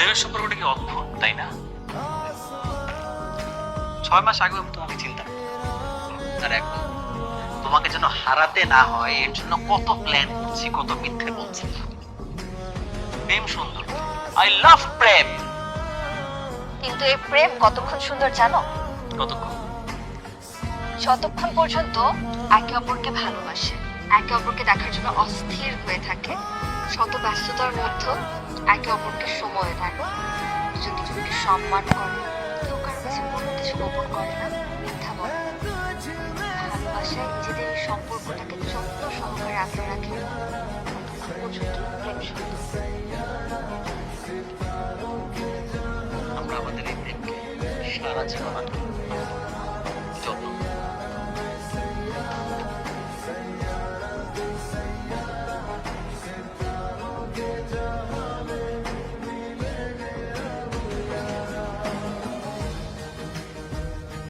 দুজনের সম্পর্কটা কি অদ্ভুত তাই না? ছয় মাস আগেও আমি তোমাকে চিন্তা আর এখন তোমাকে যেন হারাতে না হয় এর জন্য কত প্ল্যান করছি কত মিথ্যে বলছি। প্রেম সুন্দর। আই লাভ প্রেম। কিন্তু এই প্রেম কতক্ষণ সুন্দর জানো? কতক্ষণ? যতক্ষণ পর্যন্ত একে অপরকে ভালোবাসে একে অপরকে দেখার জন্য অস্থির হয়ে থাকে শত ব্যস্ততার মধ্যে একে অপরকে সময় দেয় দুজন দুজনকে সম্মান করে। কেউ কারও কাছে কোনো কিছু গোপন করে না, মিথ্যা বলে। ভালোবাসায় নিজেদের এই সম্পর্কটাকে যত্ন সহকারে আগলে রাখে। পর্যন্ত প্রেম আমরা আমাদের এই প্রেমকে সারা জীবন আটকে